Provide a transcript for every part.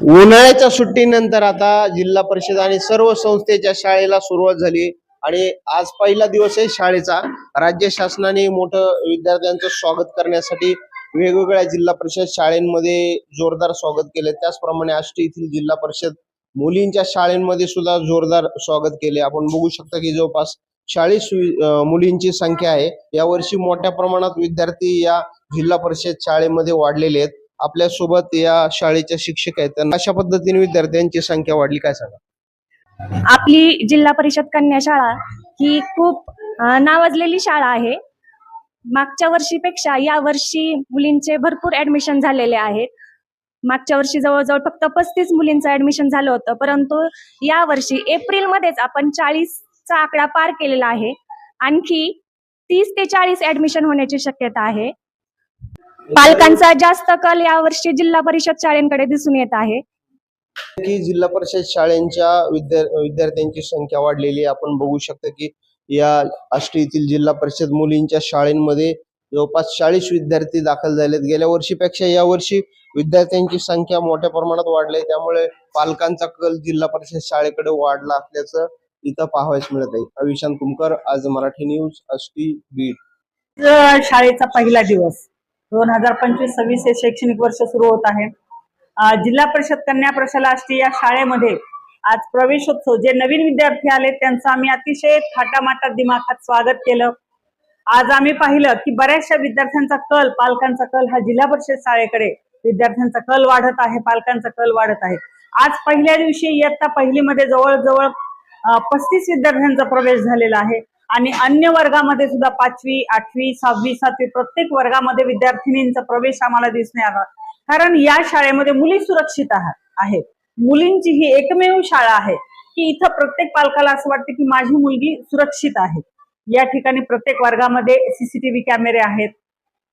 उन्हाळ्याच्या सुट्टीनंतर आता जिल्हा परिषद आणि सर्व संस्थेच्या शाळेला सुरुवात झाली. आणि आज पहिला दिवस आहे शाळेचा. राज्य शासनाने मोठं विद्यार्थ्यांचं स्वागत करण्यासाठी वेगवेगळ्या जिल्हा परिषद शाळेमध्ये जोरदार स्वागत केले. त्याचप्रमाणे आष्टी येथील जिल्हा परिषद मुलींच्या शाळेमध्ये सुद्धा जोरदार स्वागत केले. आपण बघू शकता की जवळपास चाळीस मुलींची संख्या आहे. यावर्षी मोठ्या प्रमाणात विद्यार्थी या जिल्हा परिषद शाळेमध्ये वाढलेले आहेत. आपल्यासोबत या शाळेच्या शिक्षक आहेत. त्यांना अशा पद्धतीने विद्यार्थ्यांची संख्या वाढली काय सांगा आपली जिल्हा परिषद कन्या शाळा ही खूप नावाजलेली शाळा आहे. मागच्या वर्षीपेक्षा या वर्षी मुलींचे भरपूर ऍडमिशन झालेले आहेत. मागच्या वर्षी जवळजवळ फक्त पस्तीस मुलींचं ऍडमिशन झालं होतं. परंतु या वर्षी एप्रिल मध्येच आपण चाळीसचा आकडा पार केलेला आहे. आणखी तीस ते चाळीस ऍडमिशन होण्याची शक्यता आहे. पालकांचा जास्त कल या वर्षी जिल्हा परिषद शाळेंकडे दिसून येत आहे. की जिल्हा परिषद शाळेंच्या विद्या विद्यार्थ्यांची संख्या वाढलेली आहे. आपण बघू शकता की या आष्टी येथील जिल्हा परिषद मुलींच्या शाळेंमध्ये जवळपास चाळीस विद्यार्थी दाखल झालेत. गेल्या वर्षीपेक्षा या वर्षी विद्यार्थ्यांची संख्या मोठ्या प्रमाणात वाढली आहे. त्यामुळे पालकांचा कल जिल्हा परिषद शाळेकडे वाढला असल्याचं इथं पाहावयास मिळत आहे. अविशांत कुमकर आज मराठी न्यूज आष्टी बीड शाळेचा पहिला दिवस. दोन हजार पंचवीस सव्वीस हे शैक्षणिक वर्ष सुरू होत आहे. जिल्हा परिषद कन्या प्रशाला आष्टी या शाळेमध्ये आज प्रवेशोत्सव जे नवीन विद्यार्थी आले त्यांचं आम्ही अतिशय थाटामाटात दिमाखात स्वागत केलं. आज आम्ही पाहिलं की बऱ्याचशा विद्यार्थ्यांचा कल पालकांचा कल हा जिल्हा परिषद शाळेकडे विद्यार्थ्यांचा कल वाढत आहे पालकांचा कल वाढत आहे. आज पहिल्या दिवशी इयत्ता पहिलीमध्ये जवळजवळ पस्तीस विद्यार्थ्यांचा प्रवेश झालेला आहे. आणि अन्य वर्गामध्ये सुद्धा पाचवी आठवी सहावी सातवी प्रत्येक वर्गामध्ये विद्यार्थिनींचा प्रवेश आम्हाला दिसणे आला. कारण या शाळेमध्ये मुली सुरक्षित आहेत. मुलींची ही एकमेव शाळा आहे की इथं प्रत्येक पालकाला असं वाटतं की माझी मुलगी सुरक्षित आहे. या ठिकाणी प्रत्येक वर्गामध्ये सीसीटीव्ही कॅमेरे आहेत.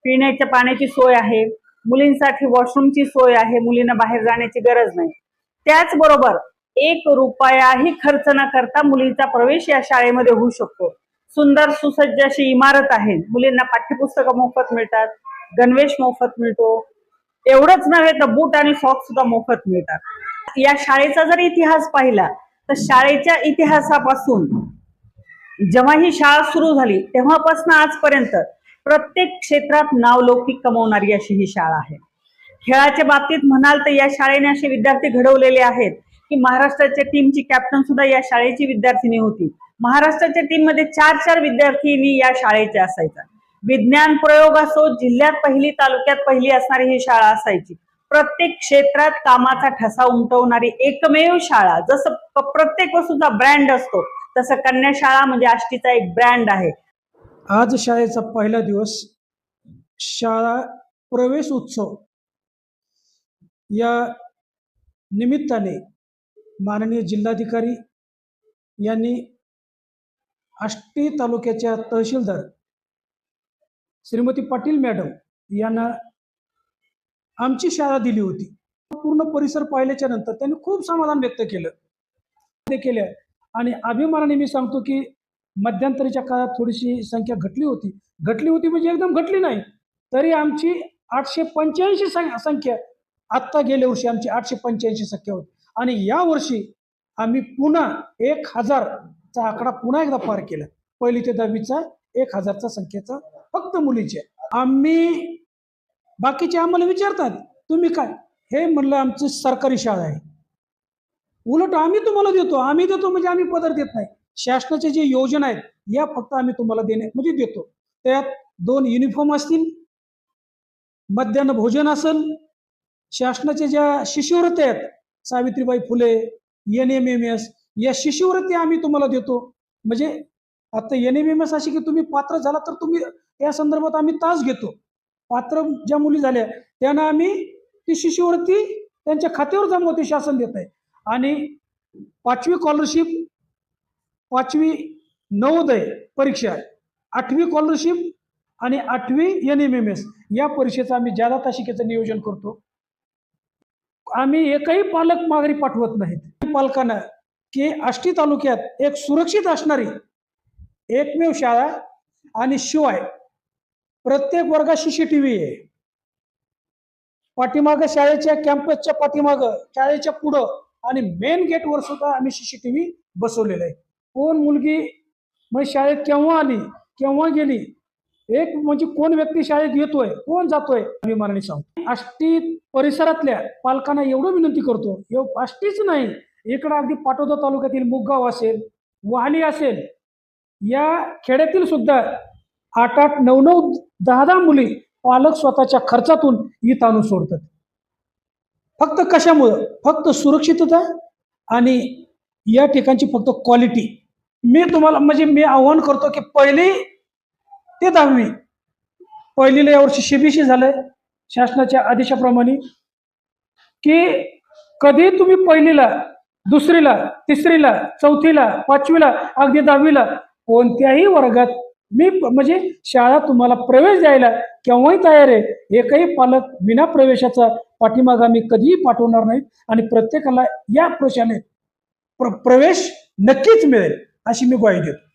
पिण्याच्या पाण्याची सोय आहे. मुलींसाठी वॉशरूमची सोय आहे. मुलींना बाहेर जाण्याची गरज नाही. त्याचबरोबर एक रुपयाही खर्च न करता मुलींचा प्रवेश या शाळेमध्ये होऊ शकतो. सुंदर सुसज्ज अशी इमारत आहे. मुलींना पाठ्यपुस्तकं मोफत मिळतात गणवेश मोफत मिळतो. एवढंच नव्हे तर बूट आणि सॉक्स सुद्धा मोफत मिळतात. या शाळेचा जर इतिहास पाहिला तर शाळेच्या इतिहासापासून जेव्हा ही शाळा सुरू झाली तेव्हापासून आजपर्यंत प्रत्येक क्षेत्रात नावलौकिक कमवणारी अशी ही शाळा आहे. खेळाच्या बाबतीत म्हणाल तर या शाळेने असे विद्यार्थी घडवलेले आहेत की महाराष्ट्राच्या टीमची कॅप्टन सुद्धा या शाळेची विद्यार्थिनी होती. महाराष्ट्राच्या टीममध्ये चार चार विद्यार्थी या शाळेच्या असायच्या विज्ञान प्रयोग असो जिल्ह्यात पहिली तालुक्यात पहिली असणारी ही शाळा असायची. प्रत्येक क्षेत्रात कामाचा ठसा उमटवणारी एकमेव शाळा. जसं प्रत्येक वस्तूचा ब्रँड असतो तसं कन्या शाळा म्हणजे आष्टीचा एक ब्रँड आहे. आज शाळेचा पहिला दिवस शाळा प्रवेश उत्सव. या निमित्ताने माननीय जिल्हाधिकारी यांनी आष्टी तालुक्याच्या तहसीलदार श्रीमती पाटील मॅडम यांना आमची शाळा दिली होती. पूर्ण परिसर पाहिल्याच्या नंतर त्यांनी खूप समाधान व्यक्त केलं. ते आणि अभिमानाने मी सांगतो की मध्यंतरीच्या काळात थोडीशी संख्या घटली होती. घटली होती म्हणजे एकदम घटली नाही. तरी आमची आठशे पंच्याऐंशी सं- संख्या आत्ता गेल्या वर्षी आमची आठशे पंच्याऐंशी संख्या होती. आणि या वर्षी आम्ही पुन्हा एक हजार चा आकडा पुन्हा एकदा पार केला. पहिली ते दहावीचा एक हजारचा संख्येचा फक्त मुलीचे. आम्ही बाकीचे आम्हाला विचारतात तुम्ही काय? हे म्हणलं आमची सरकारी शाळा आहे. उलट आम्ही तुम्हाला देतो. आम्ही देतो म्हणजे आम्ही पदर देत नाही. शासनाच्या जे योजना आहेत या फक्त आम्ही तुम्हाला देणे म्हणजे देतो. त्यात दोन युनिफॉर्म असतील मध्यान्ह भोजन असेल शासनाच्या ज्या शिष्यवृत्त्या आहेत Savitribai Phule N M M S या शिष्यवृत्ती आम्ही तुम्हाला देतो. म्हणजे आता एन एम एम एस अशी की तुम्ही पात्र झाला तर तुम्ही या संदर्भात आम्ही तास घेतो. पात्र ज्या मुली झाल्या त्यांना आम्ही ती शिष्यवृत्ती त्यांच्या खात्यावर जमवते शासन देत आहे. आणि पाचवी स्कॉलरशिप पाचवी नवोदय परीक्षा आठवी स्कॉलरशिप आणि आठवी एन एम एम एस या परीक्षेचं आम्ही जादा तासिकेचं नियोजन करतो. आम्ही एकही पालक माघारी पाठवत नाहीत. पालकांना की आष्टी तालुक्यात एक सुरक्षित असणारी एकमेव शाळा आणि शिवाय प्रत्येक वर्गात सी सी टी व्ही आहे. पाठीमागं शाळेच्या कॅम्पसच्या पाठीमागं शाळेच्या पुढं आणि मेन गेटवर सुद्धा आम्ही सीसीटीव्ही बसवलेला आहे. कोण मुलगी मग शाळेत केव्हा आली केव्हा गेली एक म्हणजे कोण व्यक्ती शाळेत येतोय कोण जातोय आम्ही मानणी सांगतो. आष्टी परिसरातल्या पालकांना एवढं विनंती करतो एव- आष्टीच नाही इकडं अगदी पाटोदा तालुक्यातील मुगगाव असेल वाहली असेल या खेड्यातील सुद्धा आठ आठ नऊ नऊ दहा दहा मुली पालक स्वतःच्या खर्चातून ईत आणून सोडतात. फक्त कशामुळं? फक्त सुरक्षितता आणि या ठिकाणची फक्त क्वालिटी मी तुम्हाला म्हणजे मी आव्हान करतो की पहिली ते दहावी पहिलीला यावर्षी सीबीसी झालंय शासनाच्या आदेशाप्रमाणे की कधी तुम्ही पहिलीला दुसरीला तिसरीला चौथीला पाचवीला अगदी दहावीला कोणत्याही वर्गात मी म्हणजे शाळा तुम्हाला प्रवेश द्यायला केव्हाही तयार आहे एकही पालक विना प्रवेशाचा पाठीमागा मी कधीही पाठवणार नाही आणि प्रत्येकाला या प्रशालेत प्र प्रवेश नक्कीच मिळेल अशी मी ग्वाही देतो.